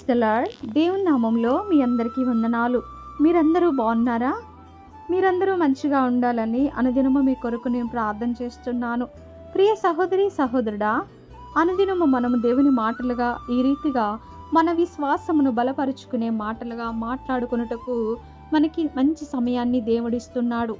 Praise దలార్ దేవుని నామంలో మీ అందరికీ వందనాలు. మీరందరూ బాగున్నారా? మీరందరూ మంచిగా ఉండాలని అనుదినము మీ కొరకు నేను ప్రార్థన చేస్తున్నాను. ప్రియ సహోదరి సహోదరుడా అనుదినము మనము దేవుని మాటలుగా ఈ రీతిగా మన విశ్వాసమును బలపరుచుకునే మాటలుగా మాట్లాడుకున్నటకు మనకి మంచి సమయాన్ని దేవుడిస్తున్నాడు.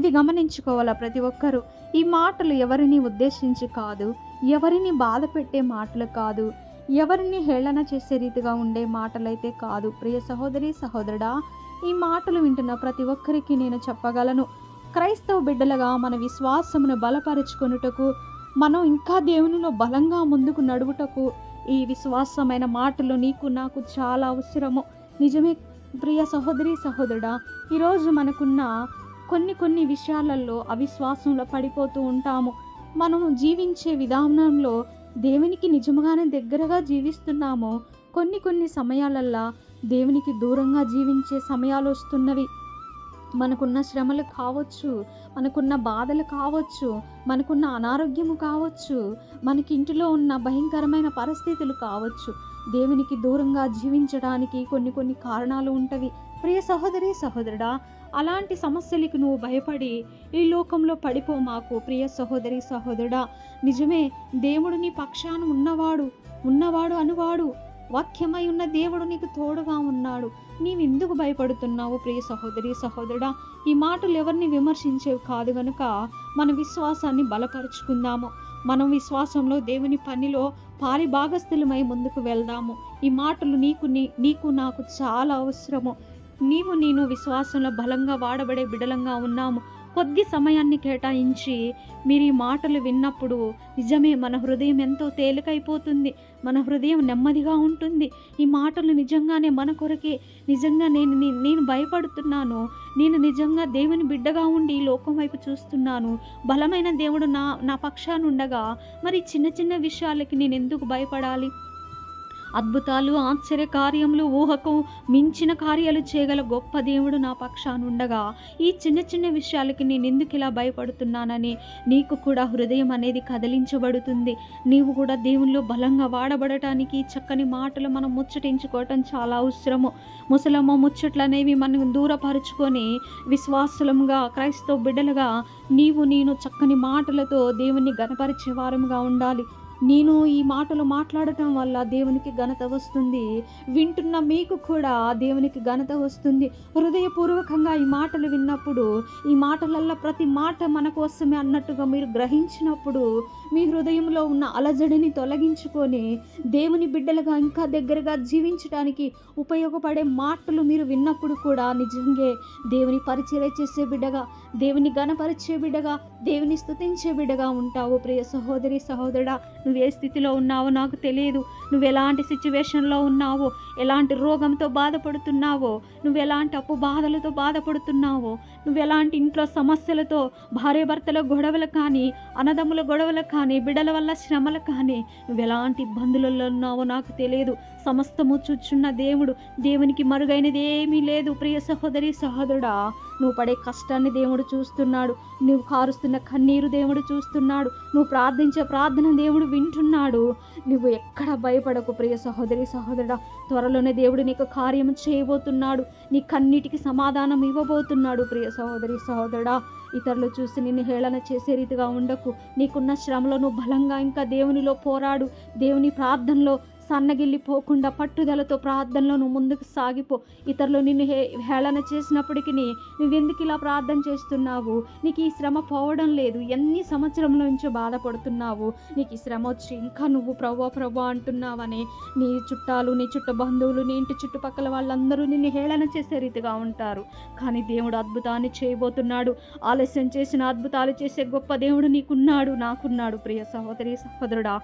ఇది గమనించుకోవాలా ప్రతి ఒక్కరూ? ఈ మాటలు ఎవరిని ఉద్దేశించి కాదు ఎవరిని బాధ పెట్టే మాటలు కాదు ఎవరిని హేళన చేసే రీతిగా ఉండే మాటలైతే కాదు. ప్రియ సహోదరి సహోదరుడా ఈ మాటలు వింటున్న ప్రతి ఒక్కరికి నేను చెప్పగలను. క్రైస్తవ బిడ్డలుగా మన విశ్వాసమును బలపరుచుకొనుటకు మనం ఇంకా దేవునిలో బలంగా ముందుకు నడువుటకు ఈ విశ్వాసమైన మాటలు నీకు నాకు చాలా అవసరము. నిజమే ప్రియ సహోదరి సహోదరుడా ఈరోజు మనకున్న కొన్ని కొన్ని విషయాలలో అవిశ్వాసంలో పడిపోతూ ఉంటాము. మనం జీవించే విధానంలో దేవునికి నిజముగానే దగ్గరగా జీవిస్తున్నామో కొన్ని కొన్ని సమయాలల్లా దేవునికి దూరంగా జీవించే సమయాలు వస్తున్నవి. మనకున్న శ్రమలు కావచ్చు మనకున్న బాధలు కావచ్చు మనకున్న అనారోగ్యము కావచ్చు మనకి ఇంటిలో ఉన్న భయంకరమైన పరిస్థితులు కావచ్చు. దేవునికి దూరంగా జీవించడానికి కొన్ని కొన్ని కారణాలు ఉంటవి. ప్రియ సహోదరి సహోదరుడా అలాంటి సమస్యలకు నువ్వు భయపడి ఈ లోకంలో పడిపో మాకు ప్రియ సహోదరి సహోదరుడా. నిజమే దేవుడు నీ పక్షాన ఉన్నవాడు ఉన్నవాడు అనువాడు. వాక్యమై ఉన్న దేవుడు నీకు తోడుగా ఉన్నాడు. నీవెందుకు భయపడుతున్నావు ప్రియ సహోదరి సహోదరుడా? ఈ మాటలు ఎవరిని విమర్శించేవి కాదు గనుక మన విశ్వాసాన్ని బలపరుచుకుందాము. మనం విశ్వాసంలో దేవుని పనిలో పారిభాగస్థులమై ముందుకు వెళ్దాము. ఈ మాటలు నీకు నీ నీకు నాకు చాలా అవసరము. నీవు నేను విశ్వాసంలో బలంగా వాడబడే బిడలంగా ఉన్నాము. కొద్ది సమయాన్ని కేటాయించి మీరు ఈ మాటలు విన్నప్పుడు నిజమే మన హృదయం ఎంతో తేలికైపోతుంది. మన హృదయం నెమ్మదిగా ఉంటుంది. ఈ మాటలు నిజంగానే మన కొరకే. నిజంగా నేను నేను భయపడుతున్నాను. నేను నిజంగా దేవుని బిడ్డగా ఉండి ఈ లోకం వైపు చూస్తున్నాను. బలమైన దేవుడు నా నా పక్షానుండగా మరి చిన్న చిన్న విషయాలకి నేను ఎందుకు భయపడాలి? అద్భుతాలు ఆశ్చర్య కార్యములు ఊహకు మించిన కార్యాలు చేయగల గొప్ప దేవుడు నా పక్షానుండగా ఈ చిన్న చిన్న విషయాలకి నేను ఎందుకు ఇలా భయపడుతున్నానని నీకు కూడా హృదయం అనేది కదిలించబడుతుంది. నీవు కూడా దేవుళ్ళు బలంగా వాడబడటానికి చక్కని మాటలు మనం ముచ్చటించుకోవటం చాలా అవసరము. ముసలమ్మ ముచ్చట్లు అనేవి మనం దూరపరుచుకొని విశ్వాసులంగా క్రైస్తవ బిడ్డలుగా నీవు నేను చక్కని మాటలతో దేవుణ్ణి గనపరిచే వారముగా ఉండాలి. నేను ఈ మాటలు మాట్లాడటం వల్ల దేవునికి ఘనత వస్తుంది. వింటున్న మీకు కూడా దేవునికి ఘనత వస్తుంది. హృదయపూర్వకంగా ఈ మాటలు విన్నప్పుడు ఈ మాటలల్లో ప్రతి మాట మన కోసమే అన్నట్టుగా మీరు గ్రహించినప్పుడు మీ హృదయంలో ఉన్న అలజడిని తొలగించుకొని దేవుని బిడ్డలుగా ఇంకా దగ్గరగా జీవించడానికి ఉపయోగపడే మాటలు మీరు విన్నప్పుడు కూడా నిజంగా దేవుని పరిచర్య చేసే బిడ్డగా దేవుని ఘనపరిచే బిడ్డగా దేవుని స్తుతించే బిడ్డగా ఉంటావు. ప్రియ సహోదరి సహోదరుడా నువ్వు ఏ స్థితిలో ఉన్నావో నాకు తెలియదు. నువ్వు ఎలాంటి సిచ్యువేషన్లో ఉన్నావో ఎలాంటి రోగంతో బాధపడుతున్నావో నువ్వు ఎలాంటి అప్పు బాధలతో బాధపడుతున్నావో నువ్వు ఎలాంటి ఇంట్లో సమస్యలతో భార్యాభర్తల గొడవలు కానీ అన్నదమ్ముల గొడవలు కానీ బిడ్డల వల్ల శ్రమలు కానీ నువ్వు ఎలాంటి ఇబ్బందులలో ఉన్నావో నాకు తెలియదు. సమస్తము చూచున్న దేవుడు దేవునికి మరుగైనది ఏమీ లేదు. ప్రియ సహోదరి సహోదరుడా నువ్వు పడే కష్టాన్ని దేవుడు చూస్తున్నాడు. నువ్వు కారుస్తున్న కన్నీరు దేవుడు చూస్తున్నాడు. నువ్వు ప్రార్థించే ప్రార్థన దేవుడు వింటున్నాడు. నువ్వు ఎక్కడ భయపడకు ప్రియ సహోదరి సహోదరుడా. త్వరలోనే దేవుడు నీకు కార్యం చేయబోతున్నాడు. నీ కన్నిటికి సమాధానం ఇవ్వబోతున్నాడు ప్రియ సహోదరి సహోదరుడా. ఇతరులు చూసి నిన్ను హేళన చేసే రీతిగా ఉండకు. నీకున్న శ్రమలో నువ్వు బలంగా ఇంకా దేవునిలో పోరాడు. దేవుని ప్రార్థనలో సన్నగిల్లిపోకుండా పట్టుదలతో ప్రార్థనలో నువ్వు ముందుకు సాగిపో. ఇతరులు నిన్ను హే హేళన చేసినప్పటికీ నువ్వెందుకు ఇలా ప్రార్థన చేస్తున్నావు? నీకు ఈ శ్రమ పోవడం లేదు. ఎన్ని సంవత్సరంలో నుంచో బాధపడుతున్నావు? నీకు ఈ శ్రమ వచ్చి ఇంకా నువ్వు ప్రభా ప్రభా అంటున్నావని. నీ చుట్టాలు నీ చుట్ట బంధువులు నీ ఇంటి చుట్టుపక్కల వాళ్ళందరూ నిన్ను హేళన చేసే రీతిగా ఉంటారు. కానీ దేవుడు అద్భుతాన్ని చేయబోతున్నాడు. ఆలస్యం చేసిన అద్భుతాలు చేసే గొప్ప దేవుడు నీకున్నాడు నాకున్నాడు. ప్రియ సహోదరి సహోదరుడా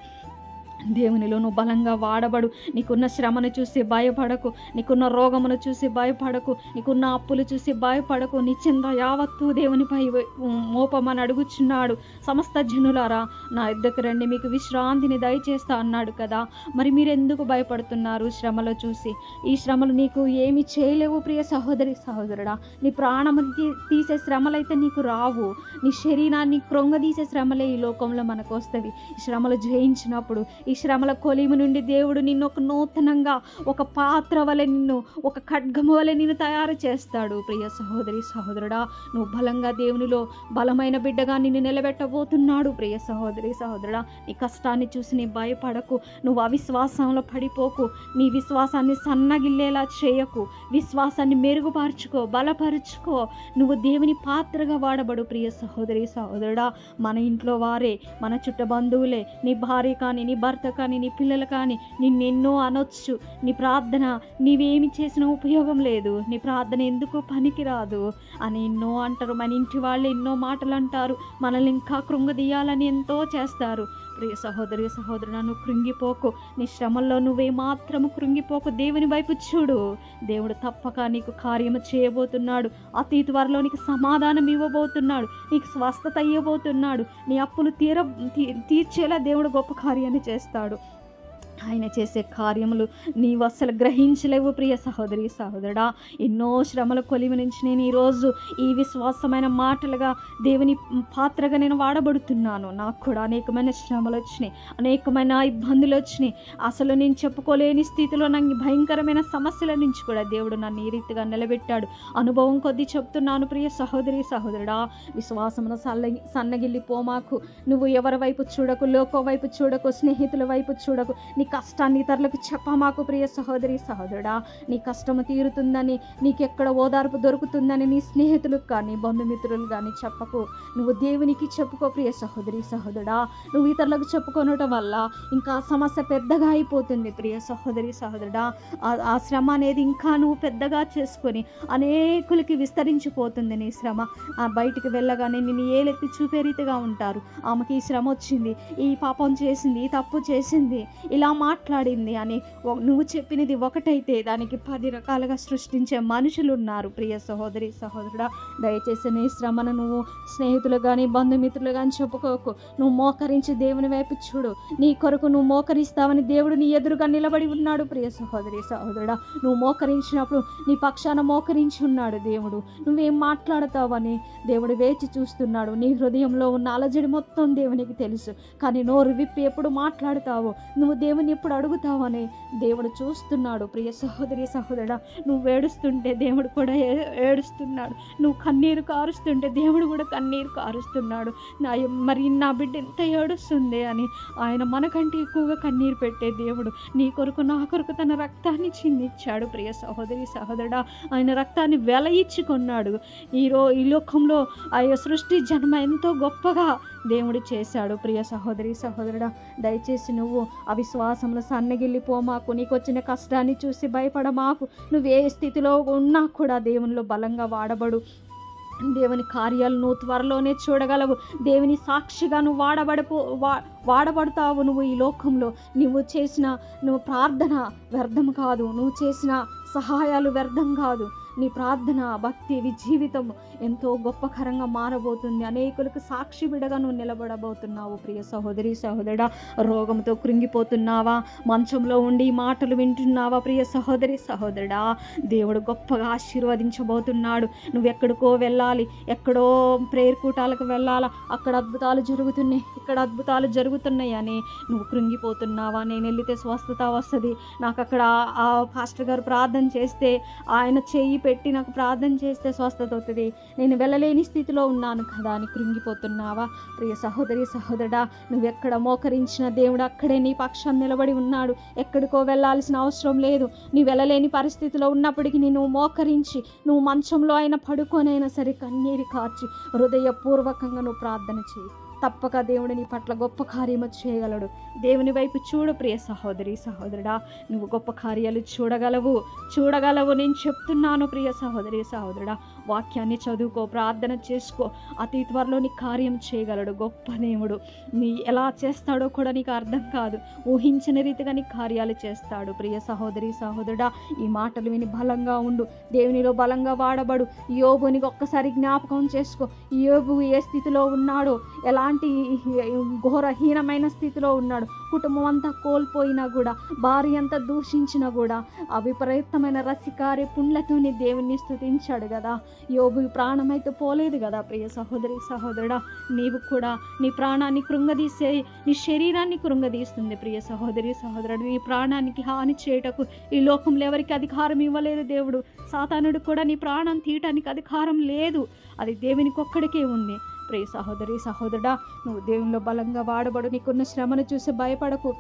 దేవునిలో నువ్వు బలంగా వాడబడు. నీకున్న శ్రమను చూసి భయపడకు. నీకున్న రోగమును చూసి భయపడకు. నీకున్న అప్పులు చూసి భయపడకు. నీ చింత యావత్తు దేవునిపై మోపమని అడుగుచున్నాడు. సమస్త జనులారా నా ఇద్దరికి రండి. మీకు విశ్రాంతిని దయచేస్తా అన్నాడు కదా. మరి మీరెందుకు భయపడుతున్నారు శ్రమలో చూసి? ఈ శ్రమలు నీకు ఏమి చేయలేవు ప్రియ సహోదరి సహోదరుడా. నీ ప్రాణము తీ- తీసే శ్రమలైతే నీకు రావు. నీ శరీరాన్ని క్రొంగదీసే శ్రమలే ఈ లోకంలో మనకు వస్తవి. ఈ శ్రమలు జయించినప్పుడు ఈ శ్రమల కొలిమి నుండి దేవుడు నిన్ను ఒక నూతనంగా ఒక పాత్ర వలె నిన్ను ఒక ఖడ్గము వలె నిన్ను తయారు చేస్తాడు. ప్రియ సహోదరి సహోదరుడా నువ్వు బలంగా దేవునిలో బలమైన బిడ్డగా నిన్ను నిలబెట్టబోతున్నాడు. ప్రియ సహోదరి సహోదరుడా నీ కష్టాన్ని చూసి నీ భయపడకు. నువ్వు అవిశ్వాసంలో పడిపోకు. నీ విశ్వాసాన్ని సన్నగిల్లేలా చేయకు. విశ్వాసాన్ని మెరుగుపరుచుకో బలపరుచుకో. నువ్వు దేవుని పాత్రగా వాడబడు. ప్రియ సహోదరి సహోదరుడా మన ఇంట్లో వారే మన చుట్ట బంధువులే నీ భార్య కానీ నీ భర్త కానీ నీ పిల్లలు కానీ నిన్నెన్నో అనొచ్చు. నీ ప్రార్థన నీవేమి చేసినా ఉపయోగం లేదు. నీ ప్రార్థన ఎందుకు పనికిరాదు అని ఎన్నో అంటారు. మన ఇంటి వాళ్ళు ఎన్నో మాటలు అంటారు మనల్ని ఇంకా కృంగదీయాలని ఎంతో చేస్తారు. ప్రియ సహోదరి సహోదరుడు నువ్వు కృంగిపోకు. నీ శ్రమల్లో నువ్వే మాత్రము కృంగిపోకు. దేవుని వైపు చూడు. దేవుడు తప్పక నీకు కార్యము చేయబోతున్నాడు. అతి త్వరలో నీకు సమాధానం ఇవ్వబోతున్నాడు. నీకు స్వస్థత ఇవ్వబోతున్నాడు. నీ అప్పులు తీర తీ- తీర్చేలా దేవుడు గొప్ప కార్యాన్ని చేస్తాడు. చేస్తాడు. ఆయన చేసే కార్యములు నీవు అసలు గ్రహించలేవు ప్రియ సహోదరి సహోదరుడా. ఎన్నో శ్రమల కొలిమి నుంచి నేను ఈరోజు ఈ విశ్వాసమైన మాటలుగా దేవుని పాత్రగా నేను వాడబడుతున్నాను. నాకు కూడా అనేకమైన శ్రమలు వచ్చినాయి అనేకమైన ఇబ్బందులు వచ్చినాయి. అసలు నేను చెప్పుకోలేని స్థితిలో నాకు భయంకరమైన సమస్యల నుంచి కూడా దేవుడు నన్ను ఈ రీతిగా నిలబెట్టాడు. అనుభవం కొద్దీ చెప్తున్నాను ప్రియ సహోదరి సహోదరుడా. విశ్వాసమును సల్ల సన్నగిల్లి పోమాకు నువ్వు ఎవరి వైపు చూడకు లోకో వైపు చూడకు స్నేహితుల వైపు చూడకు. నీ నీ కష్టాన్ని ఇతరులకు చెప్పమాకు ప్రియ సహోదరి సహోదరుడా. నీ కష్టము తీరుతుందని నీకెక్కడ ఓదార్పు దొరుకుతుందని నీ స్నేహితులకు కానీ బంధుమిత్రులు కానీ చెప్పకు. నువ్వు దేవునికి చెప్పుకో ప్రియ సహోదరి సహోదరుడా. నువ్వు ఇతరులకు చెప్పుకొనటం వల్ల ఇంకా సమస్య పెద్దగా అయిపోతుంది ప్రియ సహోదరి సహోదరుడా. ఆ- శ్రమ అనేది ఇంకా నువ్వు పెద్దగా చేసుకొని అనేకులకి విస్తరించిపోతుంది నీ శ్రమ. ఆ బయటికి వెళ్ళగానే నిన్ను ఏలెత్తి చూపే రీతిగా ఉంటారు? ఆమెకి ఈ శ్రమ వచ్చింది ఈ పాపం చేసింది ఈ తప్పు చేసింది. ఇలా మాట్లాడింది అని నువ్వు చెప్పినది ఒకటైతే దానికి పది రకాలుగా సృష్టించే మనుషులు ఉన్నారు ప్రియ సహోదరి సహోదరుడా దయచేసి నీ శ్రమను నువ్వు స్నేహితులు కానీ బంధుమిత్రులు కానీ చెప్పుకోకు. నువ్వు మోకరించి దేవుని వైపు చూడు. నీ కొరకు నువ్వు మోకరిస్తావని దేవుడు నీ ఎదురుగా నిలబడి ఉన్నాడు. ప్రియ సహోదరి సహోదరుడా నువ్వు మోకరించినప్పుడు నీ పక్షాన మోకరించి ఉన్నాడు దేవుడు. నువ్వేం మాట్లాడతావని దేవుడు వేచి చూస్తున్నాడు. నీ హృదయంలో ఉన్న అలజడి మొత్తం దేవునికి తెలుసు. కానీ నోరు విప్పి ఎప్పుడు మాట్లాడతావో నువ్వు దేవుని ఎప్పుడు అడుగుతావని దేవుడు చూస్తున్నాడు. ప్రియ సహోదరి సహోదరుడా నువ్వు ఏడుస్తుంటే దేవుడు కూడా ఏ- ఏడుస్తున్నాడు. నువ్వు కన్నీరు కారుస్తుంటే దేవుడు కూడా కన్నీరు కారుస్తున్నాడు. నా మరి నా బిడ్డ ఎంత ఏడుస్తుంది అని ఆయన మనకంటే ఎక్కువగా కన్నీరు పెట్టే దేవుడు నీ కొరకు నా కొరకు తన రక్తాన్ని చిందిచ్చాడు ప్రియ సహోదరి సహోదరుడా ఆయన రక్తాన్ని వెల ఇచ్చి కొన్నాడు. ఈ ఈ లోకంలో ఆ సృష్టి జన్మ ఎంతో గొప్పగా దేవుడు చేశాడు. ప్రియ సహోదరి సహోదరుడా దయచేసి నువ్వు అవిశ్వాసంలో సన్నగిల్లిపోమాకు నీకు వచ్చిన కష్టాన్ని చూసి భయపడమాకు నువ్వు ఏ స్థితిలో ఉన్నా కూడా దేవునిలో బలంగా వాడబడు. దేవుని కార్యాలు నువ్వు త్వరలోనే చూడగలవు. దేవుని సాక్షిగా నువ్వు వాడబడిపో వా వాడబడతావు నువ్వు ఈ లోకంలో. నువ్వు చేసిన నువ్వు ప్రార్థన వ్యర్థం కాదు. నువ్వు చేసిన సహాయాలు వ్యర్థం కాదు. నీ ప్రార్థన భక్తి నీ జీవితం ఎంతో గొప్పకరంగా మారబోతుంది. అనేకులకు సాక్షి బిడగా నువ్వు నిలబడబోతున్నావు. ప్రియ సహోదరి సహోదరుడా రోగంతో కృంగిపోతున్నావా? మంచంలో ఉండి మాటలు వింటున్నావా? ప్రియ సహోదరి సహోదరుడా దేవుడు గొప్పగా ఆశీర్వదించబోతున్నాడు. నువ్వు ఎక్కడికో వెళ్ళాలి. ఎక్కడో ప్రేయర్ కూటాలకు వెళ్ళాలా? అక్కడ అద్భుతాలు జరుగుతున్నాయి. ఇక్కడ అద్భుతాలు జరుగుతున్నాయి అని నువ్వు కృంగిపోతున్నావా? నేను వెళ్ళితే స్వస్థత వస్తుంది. నాకు అక్కడ ఆ పాస్టర్ గారు ప్రార్థన చేస్తే ఆయన చెయ్యి పెట్టి నాకు ప్రార్థన చేస్తే స్వస్థత అవుతుంది. నేను వెళ్ళలేని స్థితిలో ఉన్నాను కదా అని కృంగిపోతున్నావా? ప్రియ సహోదరి సహోదరుడా నువ్వు ఎక్కడ మోకరించిన దేవుడు అక్కడే నీ పక్షం నిలబడి ఉన్నాడు. ఎక్కడికో వెళ్ళాల్సిన అవసరం లేదు. నీ వెళ్ళలేని పరిస్థితిలో ఉన్నప్పటికీ నువ్వు మోకరించి నువ్వు మంచంలో అయినా పడుకొనైనా సరే కన్నీరు కార్చి హృదయపూర్వకంగా నువ్వు ప్రార్థన చేయి. తప్పక దేవుడు నీ పట్ల గొప్ప కార్యము చేయగలడు. దేవుని వైపు చూడు ప్రియ సహోదరి సహోదరుడా. నువ్వు గొప్ప కార్యాలు చూడగలవు. చూడగలవు నేను చెప్తున్నాను ప్రియ సహోదరి సహోదరుడా. వాక్యాన్ని చదువుకో ప్రార్థన చేసుకో. అతి త్వరలో నీ కార్యం చేయగలడు గొప్ప దేవుడు. నీ ఎలా చేస్తాడో కూడా నీకు అర్థం కాదు. ఊహించిన రీతిగా నీ కార్యాలు చేస్తాడు ప్రియ సహోదరి సహోదరుడా. ఈ మాటలు విని బలంగా ఉండు. దేవునిలో బలంగా వాడబడు. యోబుని ఒక్కసారి జ్ఞాపకం చేసుకో. యోబు ఏ స్థితిలో ఉన్నాడో ఎలాంటి ఎలాంటి ఘోరహీనమైన స్థితిలో ఉన్నాడు. కుటుంబం అంతా కోల్పోయినా కూడా భార్య అంతా దూషించినా కూడా ఆ విపరీతమైన రసికారి పుండ్లతోని దేవుణ్ణి స్తుతించాడు కదా. యోబు ప్రాణమైతే పోలేదు కదా ప్రియ సహోదరి సహోదరుడా. నీవు కూడా నీ ప్రాణాన్ని కృంగదీసే నీ శరీరాన్ని కృంగదీస్తుంది ప్రియ సహోదరి సహోదరుడు. నీ ప్రాణానికి హాని చేయటకు ఈ లోకంలో ఎవరికి అధికారం ఇవ్వలేదు దేవుడు. సాతానుడు కూడా నీ ప్రాణం తీయటానికి అధికారం లేదు. అది దేవునికి ఒక్కడికే ఉంది. ప్రియ సహోదరి సహోదరుడా నువ్వు దేవునిలో బలంగా వాడబడు. నీకున్న శ్రమను చూసి భయపడకు.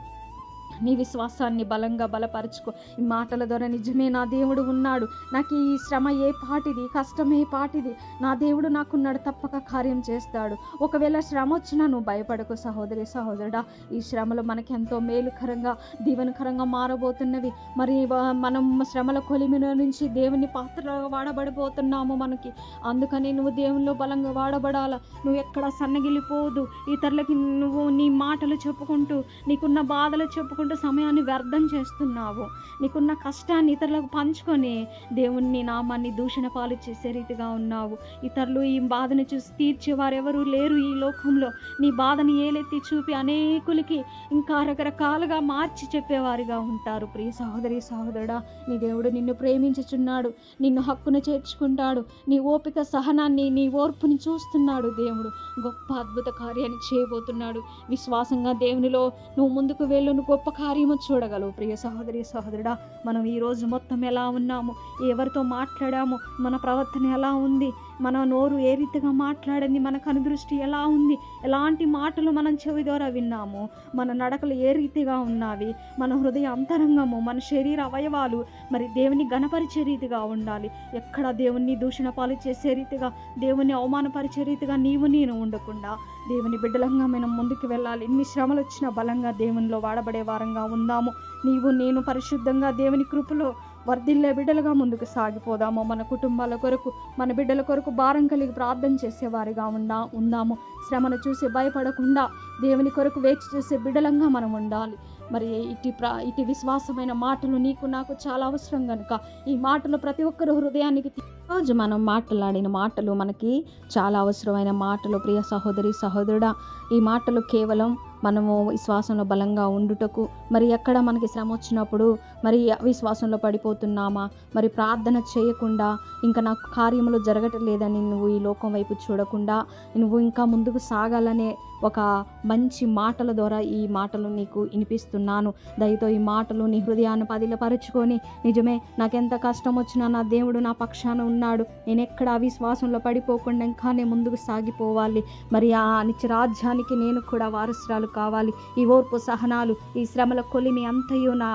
నీ విశ్వాసాన్ని బలంగా బలపరుచుకో. ఈ మాటల ద్వారా నిజమే నా దేవుడు ఉన్నాడు. నాకు ఈ శ్రమ ఏ పాటిది? కష్టం ఏ పాటిది? నా దేవుడు నాకున్నాడు తప్పక కార్యం చేస్తాడు. ఒకవేళ శ్రమ వచ్చినా నువ్వు భయపడకు సహోదరి సహోదరుడా. ఈ శ్రమలు మనకి ఎంతో మేలుకరంగా దీవెనకరంగా మారబోతున్నవి. మరి మనం శ్రమల కొలిమిన నుంచి దేవుని పాత్రలో వాడబడిపోతున్నాము మనకి. అందుకని నువ్వు దేవునిలో బలంగా వాడబడాలా. నువ్వు ఎక్కడ సన్నగిలిపోదు ఇతరులకి నువ్వు నీ మాటలు చెప్పుకుంటూ నీకున్న బాధలు చెప్పుకుంటూ సమయాన్ని వ్యర్థం చేస్తున్నావు. నీకున్న కష్టాన్ని ఇతరులకు పంచుకొని దేవుణ్ణి నామాన్ని దూషణ పాలు చేసే రీతిగా ఉన్నావు. ఇతరులు ఈ బాధను చూసి తీర్చేవారు ఎవరు లేరు ఈ లోకంలో. నీ బాధని ఏలెత్తి చూపి అనేకులకి ఇంకా రకరకాలుగా మార్చి చెప్పేవారిగా ఉంటారు. ప్రియ సహోదరి సహోదరుడా నీ దేవుడు నిన్ను ప్రేమించుచున్నాడు. నిన్ను హక్కును చేర్చుకుంటాడు. నీ ఓపిక సహనాన్ని నీ ఓర్పుని చూస్తున్నాడు దేవుడు. గొప్ప అద్భుత కార్యాన్ని చేయబోతున్నాడు. విశ్వాసంగా దేవునిలో నువ్వు ముందుకు వెళ్ళు. నువ్వు గొప్ప కార్యము చూడగలవు. ప్రియ సహోదరి సహోదరుడా మనం ఈరోజు మొత్తం ఎలా ఉన్నాము? ఎవరితో మాట్లాడాము? మన ప్రవర్తన ఎలా ఉంది? మన నోరు ఏ రీతిగా మాట్లాడింది మన కనుదృష్టి ఎలా ఉంది ఎలాంటి మాటలు మనం చెవి ద్వారా విన్నాము మన నడకలు ఏ రీతిగా ఉన్నవి మన హృదయ అంతరంగము మన శరీర అవయవాలు మరి దేవుని గణపరిచే రీతిగా ఉండాలి. ఎక్కడ దేవుణ్ణి దూషణ పాలు చేసే రీతిగా దేవుని అవమానపరిచే రీతిగా నీవు నేను ఉండకుండా దేవుని బిడ్డలంగా మనం ముందుకు వెళ్ళాలి. ఎన్ని శ్రమలు వచ్చినా బలంగా దేవునిలో వాడబడే వారంగా ఉందాము. నీవు నేను పరిశుద్ధంగా దేవుని కృపలో వర్ధిల్లే బిడ్డలుగా ముందుకు సాగిపోదాము. మన కుటుంబాల కొరకు మన బిడ్డల కొరకు భారం కలిగి ప్రార్థన చేసేవారిగా ఉందా ఉందాము. శ్రమను చూసి భయపడకుండా దేవుని కొరకు వేచి చూసే బిడ్డలంగా మనం ఉండాలి. మరి ఇటు ప్ర ఇటు విశ్వాసమైన మాటలు నీకు నాకు చాలా అవసరం కనుక ఈ మాటలు ప్రతి ఒక్కరు హృదయానికి రోజు మనం మాట్లాడిన మాటలు మనకి చాలా అవసరమైన మాటలు. ప్రియ సహోదరి సహోదరుడా ఈ మాటలు కేవలం మనము విశ్వాసంలో బలంగా ఉండుటకు మరి ఎక్కడ మనకి శ్రమ వచ్చినప్పుడు మరి అవిశ్వాసంలో పడిపోతున్నామా? మరి ప్రార్థన చేయకుండా ఇంకా నాకు కార్యములు జరగటలేదని నువ్వు ఈ లోకం వైపు చూడకుండా నువ్వు ఇంకా ముందుకు సాగాలనే ఒక మంచి మాటల ద్వారా ఈ మాటలు నీకు వినిపిస్తున్నాను. దయతో ఈ మాటలు నీ హృదయాన్ని పదిలపరుచుకొని నిజమే నాకెంత కష్టం వచ్చినా నా దేవుడు నా పక్షాన ఉన్నాడు. నేను ఎక్కడ అవిశ్వాసంలో పడిపోకుండా ఇంకా నేను ముందుకు సాగిపోవాలి. మరి ఆ నిత్య రాజ్యానికి నేను కూడా వారసురాలు కావాలి. ఈ ఓర్పు సహనాలు ఈ శ్రమల కొలిమి అంతయు నా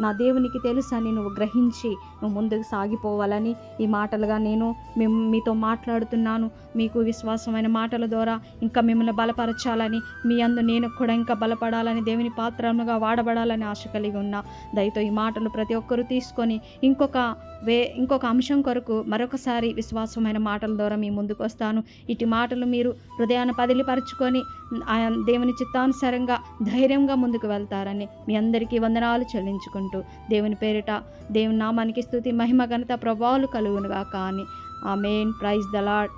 నా దేవునికి తెలుసని నువ్వు గ్రహించి నువ్వు ముందుకు సాగిపోవాలని ఈ మాటలుగా నేను మేము మీతో మాట్లాడుతున్నాను. మీకు విశ్వాసమైన మాటల ద్వారా ఇంకా మిమ్మల్ని బలపరచాలని మీ అందు నేను కూడా ఇంకా బలపడాలని దేవుని పాత్రముగా వాడబడాలని ఆశ కలిగి ఉన్నా. దయతో ఈ మాటలు ప్రతి ఒక్కరూ తీసుకొని ఇంకొక వే ఇంకొక అంశం కొరకు మరొకసారి విశ్వాసమైన మాటల ద్వారా మీ ముందుకు వస్తాను. ఇటు మాటలు మీరు హృదయాన్ని పదిలిపరుచుకొని ఆయన దేవుని చిత్తానుసారంగా ధైర్యంగా ముందుకు వెళ్తారని మీ అందరికీ వందనాలు అంటూ దేవుని పేరిట దేవుని నామానికి స్థుతి మహిమ ఘనత ప్రభావాలు కలుగునుగా కానీ ఆ మెయిన్ ప్రైజ్ ద లాడ్